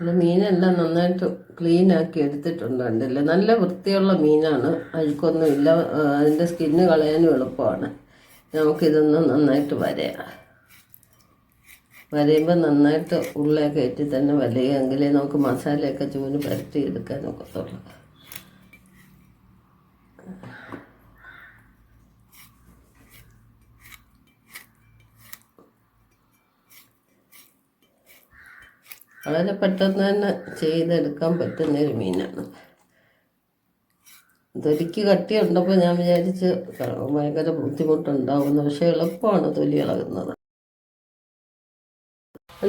നമ്മൾ മീനെല്ലാം നന്നായിട്ട് ക്ലീൻ ആക്കി കണ്ടില്ലേ? നല്ല വൃത്തിയുള്ള മീനാണ്. അഴുക്കൊന്നുമില്ല. അതിന്റെ സ്കിന്ന് കളയാനും എളുപ്പമാണ്. നമുക്കിതൊന്ന് നന്നായിട്ട് വരയാം. വരയുമ്പോൾ നന്നായിട്ട് ഉള്ളിലേക്ക് കയറ്റി തന്നെ വലയെങ്കിലേ നമുക്ക് മസാലയൊക്കെ ചൂന് പരത്തി എടുക്കാൻ വളരെ പെട്ടെന്ന് തന്നെ ചെയ്തെടുക്കാൻ പറ്റുന്ന ഒരു മീനാണ്. തൊലിക്ക് കട്ടി ഉണ്ടപ്പോൾ ഞാൻ വിചാരിച്ച് ഭയങ്കര ബുദ്ധിമുട്ടുണ്ടാവുന്നു. പക്ഷെ എളുപ്പമാണ് തൊലി ഇളകുന്നത്.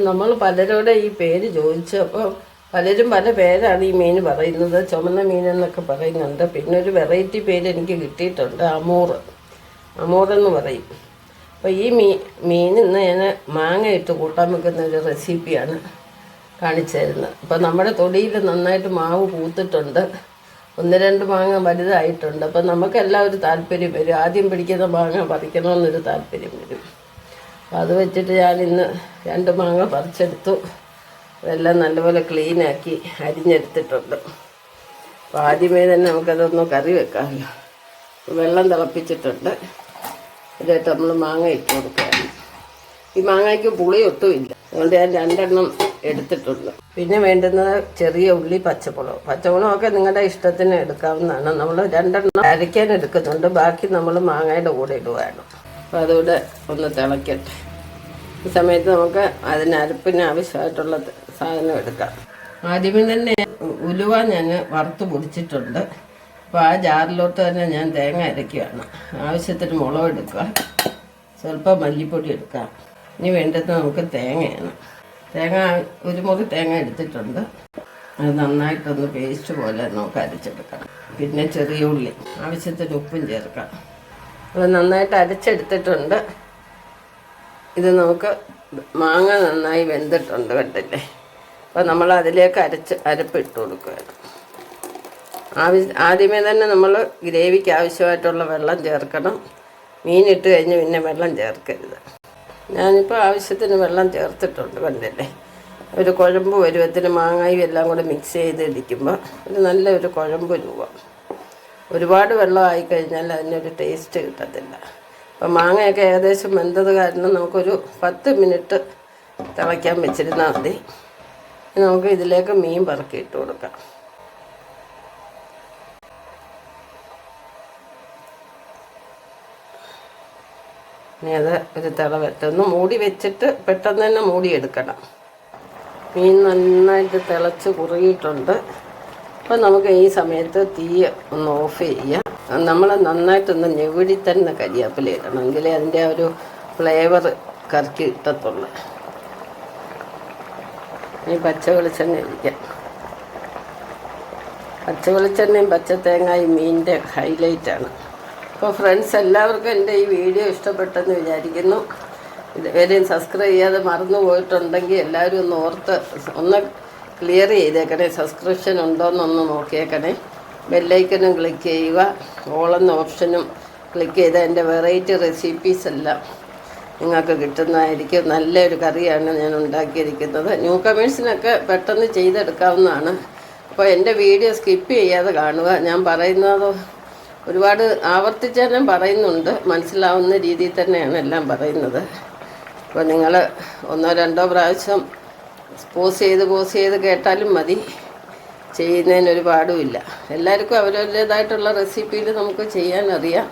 നമ്മൾ പലരോടെ ഈ പേര് ചോദിച്ചപ്പോൾ പലരും പല പേരാണ് ഈ മീൻ പറയുന്നത്. ചുമന്ന മീൻ എന്നൊക്കെ പറയുന്നുണ്ട്. പിന്നെ ഒരു വെറൈറ്റി പേര് എനിക്ക് കിട്ടിയിട്ടുണ്ട് അമൂർ. അമൂർ എന്ന് പറയും. അപ്പോൾ ഈ മീ മീൻ ഞാൻ മാങ്ങ ഇട്ട് കൂട്ടാൻ വെക്കുന്ന ഒരു റെസിപ്പിയാണ്. കാണിച്ചു തരുന്നത് അപ്പോൾ നമ്മുടെ തൊടിയിൽ നന്നായിട്ട് മാവ് പൂത്തിട്ടുണ്ട്. ഒന്ന് രണ്ട് മാങ്ങ വലുതായിട്ടുണ്ട്. അപ്പം നമുക്കെല്ലാം ഒരു താല്പര്യം വരും. ആദ്യം പിടിക്കുന്ന മാങ്ങ പറിക്കണമെന്നൊരു താല്പര്യം വരും. അപ്പം അത് വെച്ചിട്ട് ഞാൻ ഇന്ന് രണ്ട് മാങ്ങ പറിച്ചെടുത്തു. എല്ലാം നല്ലപോലെ ക്ലീനാക്കി അരിഞ്ഞെടുത്തിട്ടുണ്ട്. അപ്പോൾ ആദ്യമേ തന്നെ നമുക്കതൊന്ന് കറി വെക്കാമല്ലോ. വെള്ളം തിളപ്പിച്ചിട്ടുണ്ട്. ഇതായിട്ട് നമ്മൾ മാങ്ങ ഇട്ട് കൊടുക്കുകയാണ്. ഈ മാങ്ങയ്ക്ക് പുളി ഒട്ടുമില്ല അതുകൊണ്ട് ഞാൻ രണ്ടെണ്ണം എടുത്തിട്ടുണ്ട് പിന്നെ വേണ്ടുന്നത് ചെറിയ ഉള്ളി പച്ചമുളക്. ഒക്കെ നിങ്ങളുടെ ഇഷ്ടത്തിന് എടുക്കാവുന്നതാണ്. നമ്മൾ രണ്ടെണ്ണം അരയ്ക്കാൻ എടുക്കുന്നുണ്ട്. ബാക്കി നമ്മൾ മാങ്ങയുടെ കൂടെ ഇടുവാണ്. അപ്പോൾ അതുകൂടെ ഒന്ന് തിളക്കട്ടെ. ഈ സമയത്ത് നമുക്ക് അതിന് അരപ്പിന് ആവശ്യമായിട്ടുള്ള സാധനം എടുക്കാം. ആദ്യമേ തന്നെ ഉലുവ ഞാൻ വറുത്ത് പൊടിച്ചിട്ടുണ്ട്. അപ്പോൾ ആ ജാറിലോട്ട് തന്നെ ഞാൻ തേങ്ങ അരയ്ക്കുകയാണ്. ആവശ്യത്തിന് മുളക് എടുക്കുക സ്വല്പം മല്ലിപ്പൊടി എടുക്കാം. ഇനി വേണ്ടത് നമുക്ക് തേങ്ങയാണ്. തേങ്ങ ഒരു മുറി തേങ്ങ എടുത്തിട്ടുണ്ട്. അത് നന്നായിട്ടൊന്ന് പേസ്റ്റ് പോലെ നമുക്ക് അരച്ചെടുക്കണം പിന്നെ ചെറിയ ഉള്ളി ആവശ്യത്തിന് ഉപ്പും ചേർക്കാം. അത് നന്നായിട്ട് അരച്ചെടുത്തിട്ടുണ്ട്. ഇത് നമുക്ക് മാങ്ങ നന്നായി വെന്തിട്ടുണ്ട് കണ്ടില്ലേ? അപ്പോൾ നമ്മൾ അതിലേക്ക് അരച്ച് അരപ്പിട്ട് കൊടുക്കുകയാണ് ആവശ്യ ആദ്യമേ തന്നെ നമ്മൾ ഗ്രേവിക്ക് ആവശ്യമായിട്ടുള്ള വെള്ളം ചേർക്കണം. മീനിട്ട് കഴിഞ്ഞ് പിന്നെ വെള്ളം ചേർക്കരുത്. ഞാനിപ്പോൾ ആവശ്യത്തിന് വെള്ളം ചേർത്തിട്ടുണ്ട് കണ്ടില്ലേ ഒരു കുഴമ്പ് പരുവത്തിന് മാങ്ങായും എല്ലാം കൂടെ മിക്സ് ചെയ്ത് ഇടിക്കുമ്പോൾ ഒരു നല്ല ഒരു കുഴമ്പ് രൂപം. ഒരുപാട് വെള്ളമായി കഴിഞ്ഞാൽ അതിനൊരു ടേസ്റ്റ് കിട്ടത്തില്ല. അപ്പം മാങ്ങയൊക്കെ ഏകദേശം വെന്തത് കാരണം നമുക്കൊരു പത്ത് മിനിറ്റ് തിളയ്ക്കാൻ വെച്ചിരുന്നാൽ മതി. നമുക്ക് ഇതിലേക്ക് മീൻ പറക്കി ഇട്ട് കൊടുക്കാം. ഇനി അത് ഒരു തിള വെട്ടൊന്ന് മൂടി വെച്ചിട്ട് പെട്ടെന്ന് തന്നെ മൂടി എടുക്കണം. മീൻ നന്നായിട്ട് തിളച്ച് കുറുകിയിട്ടുണ്ട്. അപ്പം നമുക്ക് ഈ സമയത്ത് തീ ഒന്ന് ഓഫ് ചെയ്യാം. നമ്മൾ നന്നായിട്ടൊന്ന് ഞെവിടി തന്നെ കരിയാപ്പില ഇടണം. എങ്കിലേ അതിന്റെ ഒരു ഫ്ലേവർ കറക്കി കിട്ടത്തുള്ളൂ. ഈ പച്ച വെളിച്ചെണ്ണ ഇരിക്കാം പച്ച വെളിച്ചെണ്ണയും പച്ച തേങ്ങയും മീനിന്റെ ഹൈലൈറ്റാണ്. അപ്പോൾ ഫ്രണ്ട്സ് എല്ലാവർക്കും എന്റെ ഈ വീഡിയോ ഇഷ്ടപ്പെട്ടെന്ന് വിചാരിക്കുന്നു. ഇതുവരെയും സബ്സ്ക്രൈബ് ചെയ്യാതെ മറന്നു പോയിട്ടുണ്ടെങ്കിൽ എല്ലാവരും ഒന്ന് ഓർത്ത് ഒന്ന് ക്ലിയർ ചെയ്തേക്കണേ. സബ്സ്ക്രിപ്ഷൻ ഉണ്ടോയെന്നൊന്ന് നോക്കിയേക്കണേ. ബെല്ലൈക്കനും ക്ലിക്ക് ചെയ്യുക. ഓളെന്ന ഓപ്ഷനും ക്ലിക്ക് ചെയ്താൽ എന്റെ വെറൈറ്റി റെസിപ്പീസ് എല്ലാം നിങ്ങൾക്ക് കിട്ടുന്നതായിരിക്കും. നല്ലൊരു കറിയാണ് ഞാൻ ഉണ്ടാക്കിയിരിക്കുന്നത്. ന്യൂ കമേഴ്സിനൊക്കെ പെട്ടെന്ന് ചെയ്തെടുക്കാവുന്നതാണ്. അപ്പോൾ എന്റെ വീഡിയോ സ്കിപ്പ് ചെയ്യാതെ കാണുക. ഞാൻ പറയുന്നത് ഒരുപാട് ആവർത്തിച്ച് തന്നെ പറയുന്നുണ്ട്. മനസ്സിലാവുന്ന രീതിയിൽ തന്നെയാണ് എല്ലാം പറയുന്നത്. അപ്പോൾ നിങ്ങൾ ഒന്നോ രണ്ടോ പ്രാവശ്യം പോസ് ചെയ്ത് പോസ് ചെയ്ത് കേട്ടാലും മതി. ചെയ്യുന്നതിന് ഒരു പാടുമില്ല. എല്ലാവർക്കും അവരവരുടേതായിട്ടുള്ള റെസിപ്പിയിൽ നമുക്ക് ചെയ്യാൻ അറിയാം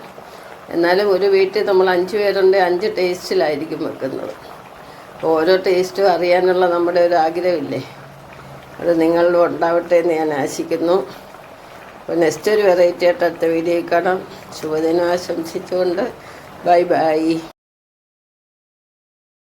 എന്നാലും ഒരു വീട്ടിൽ നമ്മൾ അഞ്ച് പേരുണ്ട് അഞ്ച് ടേസ്റ്റിലായിരിക്കും വെക്കുന്നത്. അപ്പോൾ ഓരോ ടേസ്റ്റും അറിയാനുള്ള നമ്മുടെ ഒരു ആഗ്രഹമില്ലേ? അത് നിങ്ങളിലും ഉണ്ടാവട്ടെ എന്ന് ഞാൻ ആശിക്കുന്നു. അപ്പോൾ നെക്സ്റ്റ് ഒരു വെറൈറ്റി ആയിട്ട് അടുത്ത വീഡിയോ കാണാം. ശുഭദിനം ആശംസിച്ചുകൊണ്ട്. Bye bye